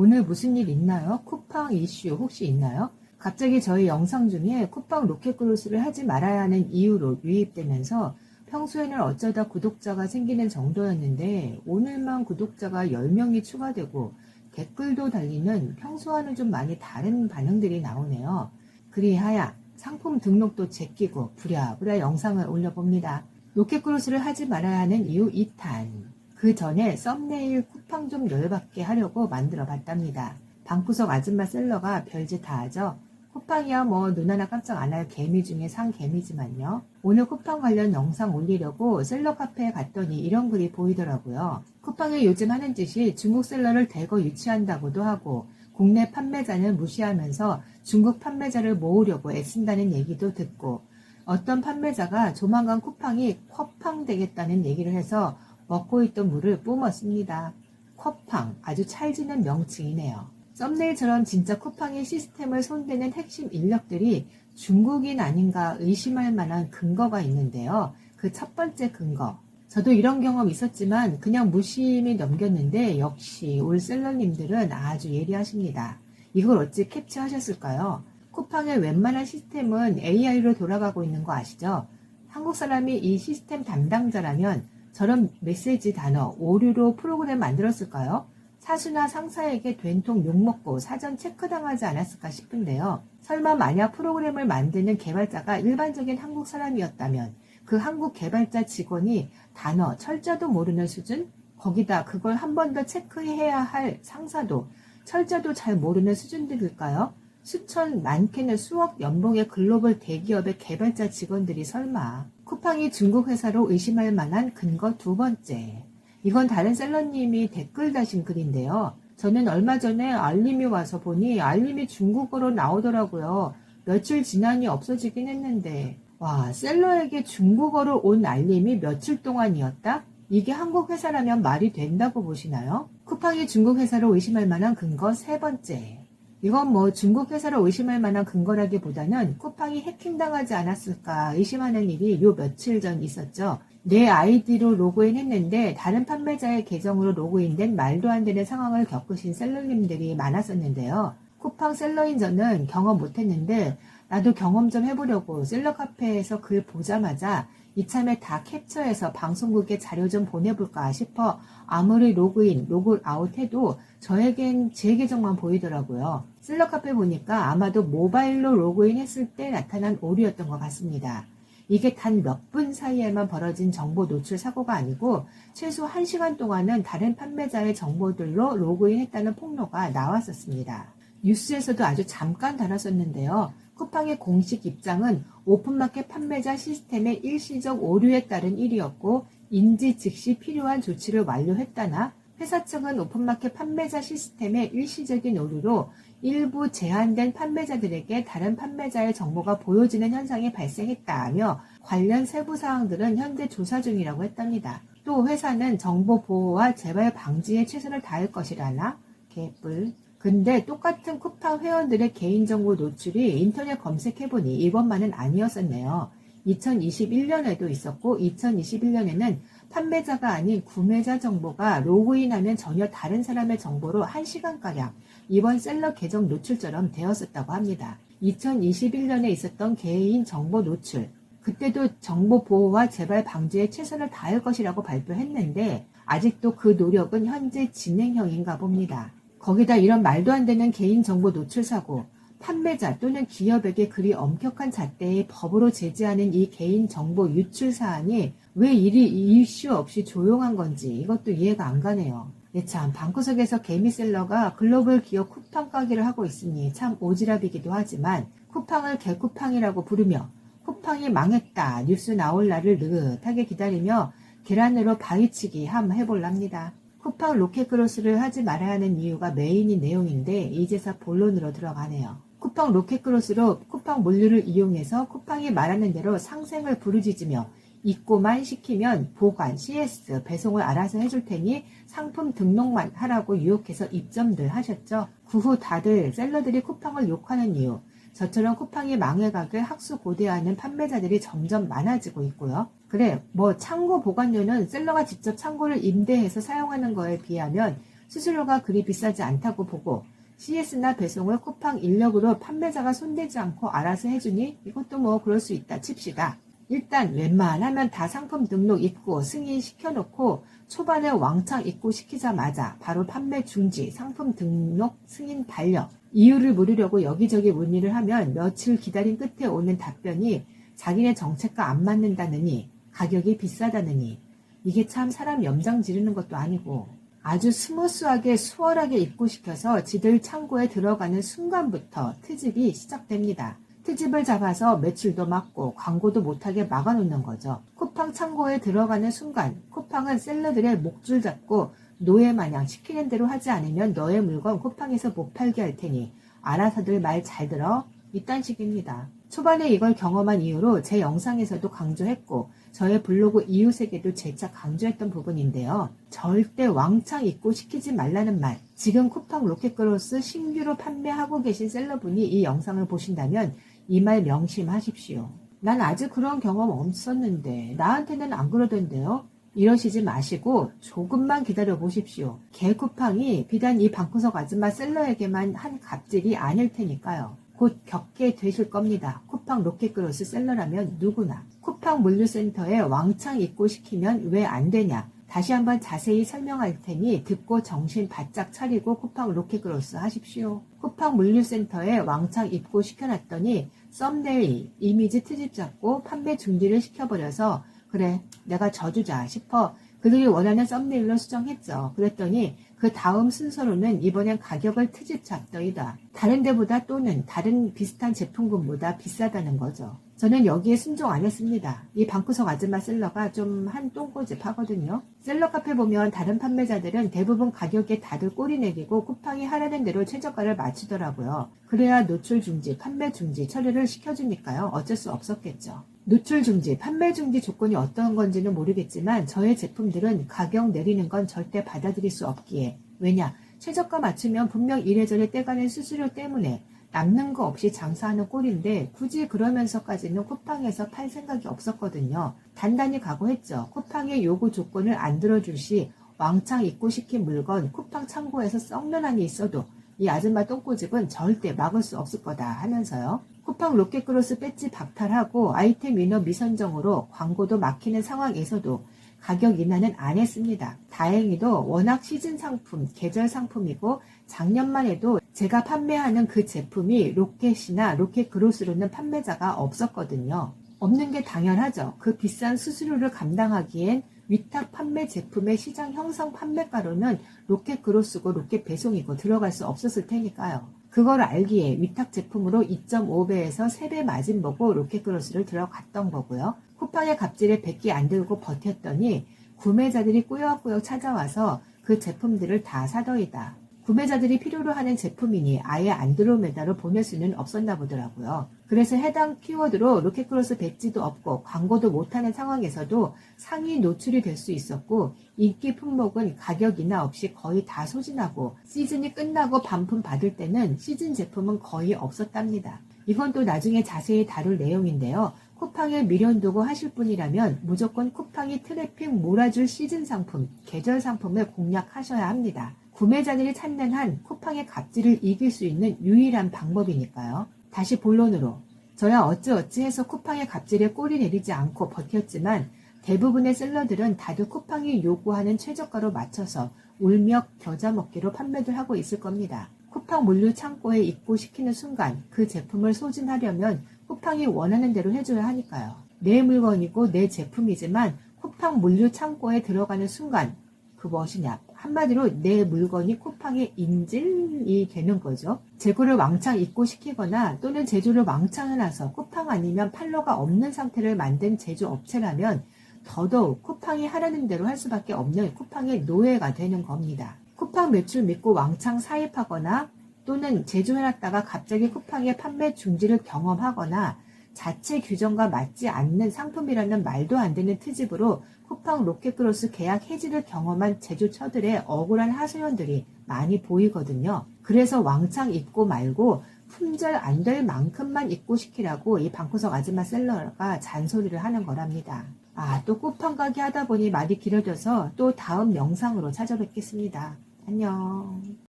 오늘 무슨 일 있나요? 쿠팡 이슈 혹시 있나요? 갑자기 저희 영상 중에 쿠팡 로켓 크루스를 하지 말아야 하는 이유로 유입되면서 평소에는 어쩌다 구독자가 생기는 정도였는데 오늘만 구독자가 10명이 추가되고 댓글도 달리는 평소와는 좀 많이 다른 반응들이 나오네요. 그리하여 상품 등록도 제끼고 부랴부랴 영상을 올려봅니다. 로켓 크루스를 하지 말아야 하는 이유 2탄. 그 전에 썸네일 쿠팡 좀 열받게 하려고 만들어 봤답니다. 방구석 아줌마 셀러가 별짓 다 하죠. 쿠팡이야 뭐 눈 하나 깜짝 안 할 개미 중에 상 개미지만요. 오늘 쿠팡 관련 영상 올리려고 셀러 카페에 갔더니 이런 글이 보이더라고요. 쿠팡이 요즘 하는 짓이 중국 셀러를 대거 유치한다고도 하고 국내 판매자는 무시하면서 중국 판매자를 모으려고 애쓴다는 얘기도 듣고 어떤 판매자가 조만간 쿠팡이 쿼팡 되겠다는 얘기를 해서 먹고 있던 물을 뿜었습니다. 쿼팡 아주 찰지는 명칭이네요. 썸네일처럼 진짜 쿠팡의 시스템을 손대는 핵심 인력들이 중국인 아닌가 의심할 만한 근거가 있는데요. 그 첫 번째 근거. 저도 이런 경험 있었지만 그냥 무심히 넘겼는데 역시 올 셀러님들은 아주 예리하십니다. 이걸 어찌 캡처하셨을까요? 쿠팡의 웬만한 시스템은 AI로 돌아가고 있는 거 아시죠? 한국 사람이 이 시스템 담당자라면 저런 메시지 단어, 오류로 프로그램 만들었을까요? 사수나 상사에게 된통 욕먹고 사전 체크당하지 않았을까 싶은데요. 설마 만약 프로그램을 만드는 개발자가 일반적인 한국 사람이었다면 그 한국 개발자 직원이 단어, 철자도 모르는 수준? 거기다 그걸 한 번 더 체크해야 할 상사도 철자도 잘 모르는 수준들일까요? 수천, 많게는 수억 연봉의 글로벌 대기업의 개발자 직원들이 설마 쿠팡이 중국 회사로 의심할 만한 근거 두 번째. 이건 다른 셀러님이 댓글 다신 글인데요. 저는 얼마 전에 알림이 와서 보니 알림이 중국어로 나오더라고요. 며칠 지나니 없어지긴 했는데 와 셀러에게 중국어로 온 알림이 며칠 동안이었다? 이게 한국 회사라면 말이 된다고 보시나요? 쿠팡이 중국 회사로 의심할 만한 근거 세 번째. 이건 뭐 중국 회사로 의심할 만한 근거라기보다는 쿠팡이 해킹당하지 않았을까 의심하는 일이 요 며칠 전 있었죠. 내 아이디로 로그인 했는데 다른 판매자의 계정으로 로그인된 말도 안 되는 상황을 겪으신 셀러님들이 많았었는데요. 쿠팡 셀러인 저는 경험 못했는데 나도 경험 좀 해보려고 셀러 카페에서 글 보자마자 이참에 다 캡처해서 방송국에 자료 좀 보내볼까 싶어 아무리 로그인, 로그아웃 해도 저에겐 제 계정만 보이더라고요. 셀러 카페 보니까 아마도 모바일로 로그인 했을 때 나타난 오류였던 것 같습니다. 이게 단 몇 분 사이에만 벌어진 정보 노출 사고가 아니고 최소 1시간 동안은 다른 판매자의 정보들로 로그인했다는 폭로가 나왔었습니다. 뉴스에서도 아주 잠깐 다뤘었는데요. 쿠팡의 공식 입장은 오픈마켓 판매자 시스템의 일시적 오류에 따른 일이었고 인지 즉시 필요한 조치를 완료했다나 회사 측은 오픈마켓 판매자 시스템의 일시적인 오류로 일부 제한된 판매자들에게 다른 판매자의 정보가 보여지는 현상이 발생했다며 관련 세부 사항들은 현재 조사 중이라고 했답니다. 또 회사는 정보 보호와 재발 방지에 최선을 다할 것이라나 개뿔. 근데 똑같은 쿠팡 회원들의 개인정보 노출이 인터넷 검색해보니 이번만은 아니었었네요. 2021년에도 있었고 2021년에는 판매자가 아닌 구매자 정보가 로그인하면 전혀 다른 사람의 정보로 1시간가량 이번 셀러 계정 노출처럼 되었었다고 합니다. 2021년에 있었던 개인 정보 노출. 그때도 정보 보호와 재발 방지에 최선을 다할 것이라고 발표했는데 아직도 그 노력은 현재 진행형인가 봅니다. 거기다 이런 말도 안 되는 개인 정보 노출 사고, 판매자 또는 기업에게 그리 엄격한 잣대의 법으로 제재하는 이 개인 정보 유출 사안이 왜 이리 이슈 없이 조용한 건지 이것도 이해가 안 가네요. 예, 참, 방구석에서 개미셀러가 글로벌 기업 쿠팡 가기를 하고 있으니 참 오지랖이기도 하지만 쿠팡을 개쿠팡이라고 부르며 쿠팡이 망했다 뉴스 나올 날을 느긋하게 기다리며 계란으로 바위치기 함 해볼랍니다. 쿠팡 로켓크로스를 하지 말아야 하는 이유가 메인인 내용인데 이제서 본론으로 들어가네요. 쿠팡 로켓크로스로 쿠팡 물류를 이용해서 쿠팡이 말하는 대로 상생을 부르짖으며 입고만 시키면 보관, CS, 배송을 알아서 해줄 테니 상품 등록만 하라고 유혹해서 입점들 하셨죠. 그 후 다들 셀러들이 쿠팡을 욕하는 이유, 저처럼 쿠팡이 망해가길 학수고대하는 판매자들이 점점 많아지고 있고요. 그래, 뭐 창고 보관료는 셀러가 직접 창고를 임대해서 사용하는 거에 비하면 수수료가 그리 비싸지 않다고 보고 CS나 배송을 쿠팡 인력으로 판매자가 손대지 않고 알아서 해주니 이것도 뭐 그럴 수 있다 칩시다. 일단 웬만하면 다 상품 등록 입고 승인 시켜놓고 초반에 왕창 입고 시키자마자 바로 판매 중지, 상품 등록, 승인 반려 이유를 물으려고 여기저기 문의를 하면 며칠 기다린 끝에 오는 답변이 자기네 정책과 안 맞는다느니 가격이 비싸다느니 이게 참 사람 염장 지르는 것도 아니고 아주 스무스하게 수월하게 입고 시켜서 지들 창고에 들어가는 순간부터 트집이 시작됩니다. 트집을 잡아서 매출도 막고 광고도 못하게 막아놓는 거죠. 쿠팡 창고에 들어가는 순간 쿠팡은 셀러들의 목줄 잡고 노예 마냥 시키는 대로 하지 않으면 너의 물건 쿠팡에서 못 팔게 할 테니 알아서들 말 잘 들어 이딴 식입니다. 초반에 이걸 경험한 이후로 제 영상에서도 강조했고 저의 블로그 이웃에게도 재차 강조했던 부분인데요. 절대 왕창 입고 시키지 말라는 말. 지금 쿠팡 로켓크로스 신규로 판매하고 계신 셀러분이 이 영상을 보신다면 이 말 명심하십시오. 난 아직 그런 경험 없었는데 나한테는 안 그러던데요. 이러시지 마시고 조금만 기다려 보십시오. 개쿠팡이 비단 이 방구석 아줌마 셀러에게만 한 갑질이 아닐 테니까요. 곧 겪게 되실 겁니다. 쿠팡 로켓크로스 셀러라면 누구나. 쿠팡 물류센터에 왕창 입고 시키면 왜 안 되냐. 다시 한번 자세히 설명할 테니 듣고 정신 바짝 차리고 쿠팡 로켓크로스 하십시오. 쿠팡 물류센터에 왕창 입고 시켜놨더니 썸네일, 이미지 트집 잡고 판매 중지를 시켜버려서 그래 내가 져주자 싶어 그들이 원하는 썸네일로 수정했죠. 그랬더니 그 다음 순서로는 이번엔 가격을 트집 잡더이다. 다른 데보다 또는 다른 비슷한 제품군보다 비싸다는 거죠. 저는 여기에 순종 안 했습니다. 이 방구석 아줌마 셀러가 좀 한 똥꼬집 하거든요. 셀러 카페 보면 다른 판매자들은 대부분 가격에 다들 꼬리 내리고 쿠팡이 하라는 대로 최저가를 맞추더라고요. 그래야 노출 중지, 판매 중지 처리를 시켜주니까요. 어쩔 수 없었겠죠. 노출 중지, 판매 중지 조건이 어떤 건지는 모르겠지만 저의 제품들은 가격 내리는 건 절대 받아들일 수 없기에 왜냐 최저가 맞추면 분명 이래저래 떼가는 수수료 때문에 남는 거 없이 장사하는 꼴인데 굳이 그러면서까지는 쿠팡에서 팔 생각이 없었거든요. 단단히 각오했죠. 쿠팡의 요구 조건을 안 들어줄 시 왕창 입고 시킨 물건 쿠팡 창고에서 썩는 한이 있어도 이 아줌마 똥꼬집은 절대 막을 수 없을 거다 하면서요. 쿠팡 로켓크로스 배지 박탈하고 아이템 인허 미선정으로 광고도 막히는 상황에서도 가격 인하는 안 했습니다. 다행히도 워낙 시즌 상품, 계절 상품이고 작년만 해도 제가 판매하는 그 제품이 로켓이나 로켓크로스로는 판매자가 없었거든요. 없는 게 당연하죠. 그 비싼 수수료를 감당하기엔 위탁 판매 제품의 시장 형성 판매가로는 로켓 그로스고 로켓 배송이고 들어갈 수 없었을 테니까요. 그걸 알기에 위탁 제품으로 2.5배에서 3배 마진 보고 로켓 그로스를 들어갔던 거고요. 쿠팡의 갑질에 100개 안 들고 버텼더니 구매자들이 꾸역꾸역 찾아와서 그 제품들을 다 사더이다. 구매자들이 필요로 하는 제품이니 아예 안드로메다로 보낼 수는 없었나 보더라고요. 그래서 해당 키워드로 로켓크로스 배지도 없고 광고도 못하는 상황에서도 상위 노출이 될 수 있었고 인기 품목은 가격 인하 없이 거의 다 소진하고 시즌이 끝나고 반품 받을 때는 시즌 제품은 거의 없었답니다. 이건 또 나중에 자세히 다룰 내용인데요. 쿠팡에 미련 두고 하실 분이라면 무조건 쿠팡이 트래픽 몰아줄 시즌 상품, 계절 상품을 공략하셔야 합니다. 구매자들이 찾는 한 쿠팡의 갑질을 이길 수 있는 유일한 방법이니까요. 다시 본론으로. 저야 어찌어찌 해서 쿠팡의 갑질에 꼬리 내리지 않고 버텼지만 대부분의 셀러들은 다들 쿠팡이 요구하는 최저가로 맞춰서 울며 겨자 먹기로 판매를 하고 있을 겁니다. 쿠팡 물류 창고에 입고시키는 순간 그 제품을 소진하려면 쿠팡이 원하는 대로 해줘야 하니까요. 내 물건이고 내 제품이지만 쿠팡 물류 창고에 들어가는 순간 그 무엇이냐 한마디로 내 물건이 쿠팡의 인질이 되는 거죠. 재고를 왕창 입고 시키거나 또는 제조를 왕창 해놔서 쿠팡 아니면 팔로가 없는 상태를 만든 제조업체라면 더더욱 쿠팡이 하라는 대로 할 수밖에 없는 쿠팡의 노예가 되는 겁니다. 쿠팡 매출 믿고 왕창 사입하거나 또는 제조해놨다가 갑자기 쿠팡의 판매 중지를 경험하거나 자체 규정과 맞지 않는 상품이라는 말도 안 되는 트집으로 쿠팡 로켓크로스 계약 해지를 경험한 제조처들의 억울한 하소연들이 많이 보이거든요. 그래서 왕창 입고 말고 품절 안 될 만큼만 입고 시키라고 이 방구석 아줌마 셀러가 잔소리를 하는 거랍니다. 아, 또 쿠팡 가게 하다 보니 말이 길어져서 또 다음 영상으로 찾아뵙겠습니다. 안녕.